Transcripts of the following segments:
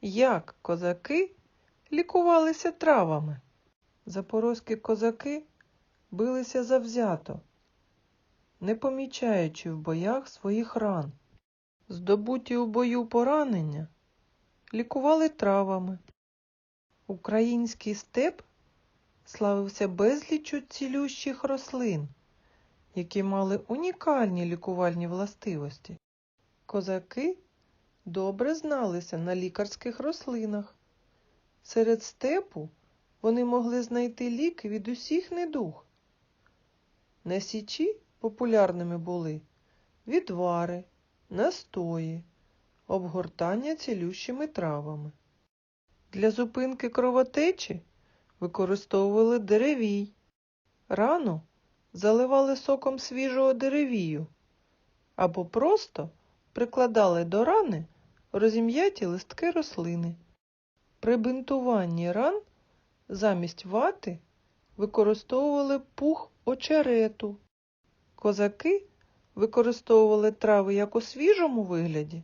Як козаки лікувалися травами? Запорозькі козаки билися завзято, не помічаючи в боях своїх ран. Здобуті у бою поранення лікували травами. Український степ славився безліччю цілющих рослин, які мали унікальні лікувальні властивості. Козаки добре зналися на лікарських рослинах. Серед степу вони могли знайти ліки від усіх недуг. На січі популярними були відвари, настої, обгортання цілющими травами. Для зупинки кровотечі використовували деревій. Рану заливали соком свіжого деревію або просто прикладали до рани розім'яті листки рослини. При бинтуванні ран замість вати використовували пух очерету. Козаки використовували трави як у свіжому вигляді,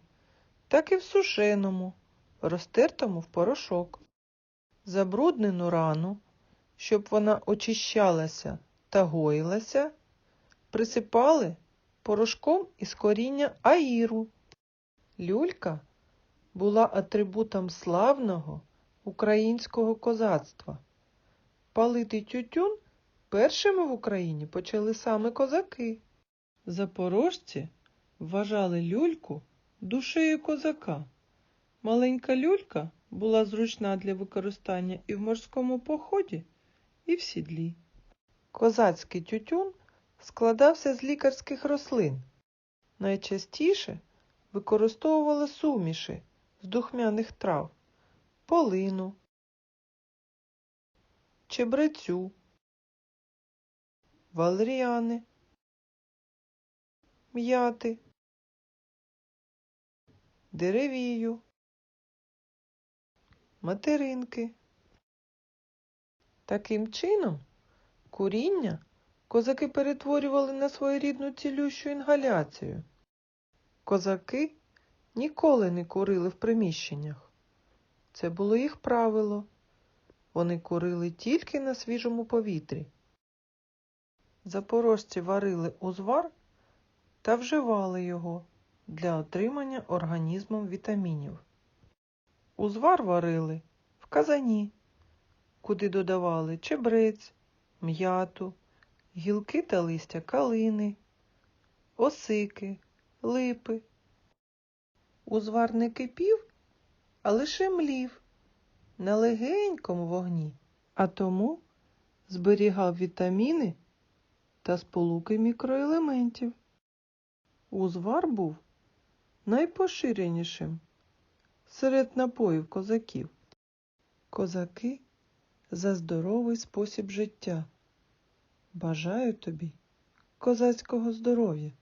так і в сушеному, розтертому в порошок. Забруднену рану, щоб вона очищалася та гоїлася, присипали порошком із коріння аїру. Люлька була атрибутом славного українського козацтва. Палити тютюн першими в Україні почали саме козаки. Запорожці вважали люльку душею козака. Маленька люлька була зручна для використання і в морському поході, і в сідлі. Козацький тютюн складався з лікарських рослин. Найчастіше використовували суміші з духмяних трав, полину, чебрецю, валеріани, м'яти, деревію, материнки. Таким чином, куріння козаки перетворювали на своєрідну цілющу інгаляцію. Козаки ніколи не курили в приміщеннях. Це було їх правило. Вони курили тільки на свіжому повітрі. Запорожці варили узвар та вживали його для отримання організмом вітамінів. Узвар варили в казані, куди додавали чебрець, м'яту, гілки та листя калини, осики, липи. Узвар не кипів, а лише млів на легенькому вогні, а тому зберігав вітаміни та сполуки мікроелементів. Узвар був найпоширенішим серед напоїв козаків. Козаки за здоровий спосіб життя. Бажаю тобі козацького здоров'я.